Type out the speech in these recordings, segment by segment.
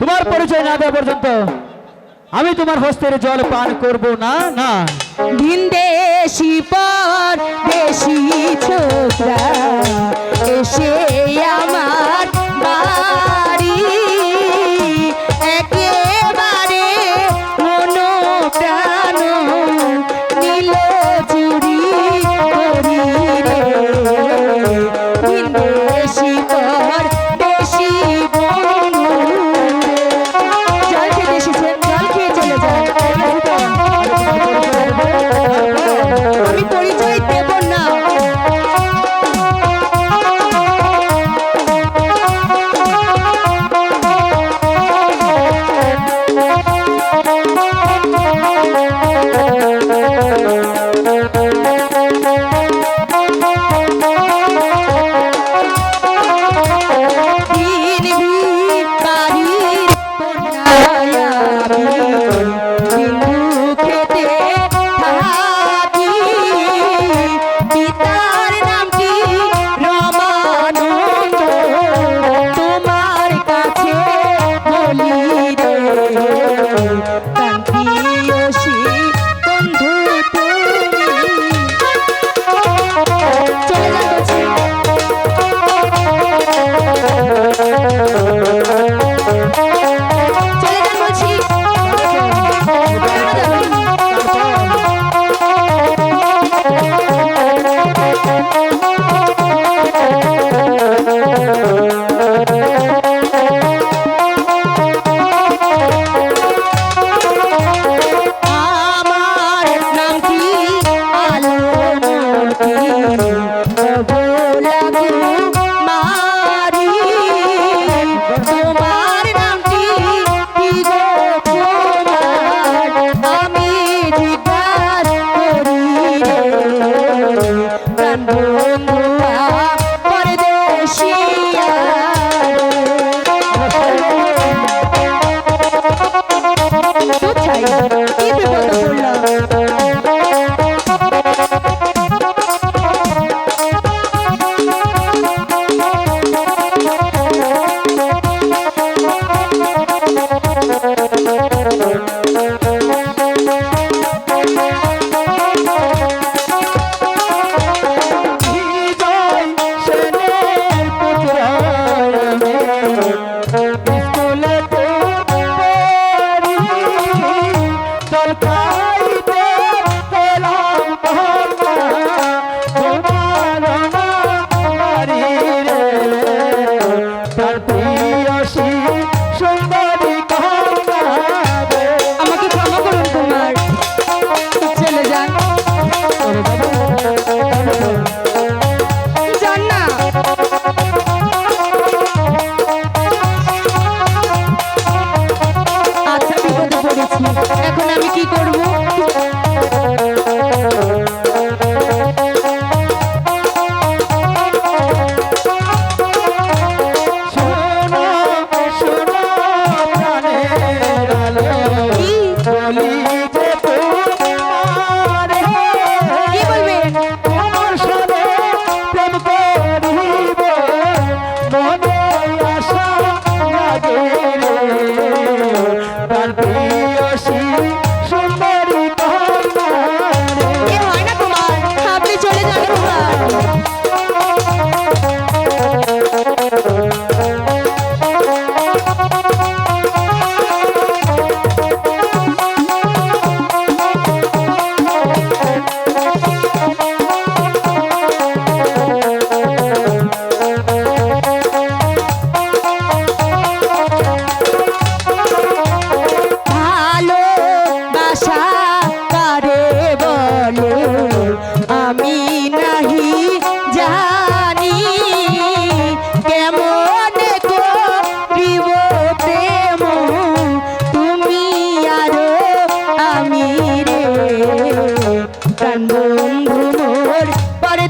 তোমার পরিচয় না দেওয়া পর্যন্ত আমি তোমার হস্তের জল পান করব না না। দিন দেশি পর দেশি ছোকরা এসে আমি পরিচয়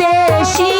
দেশি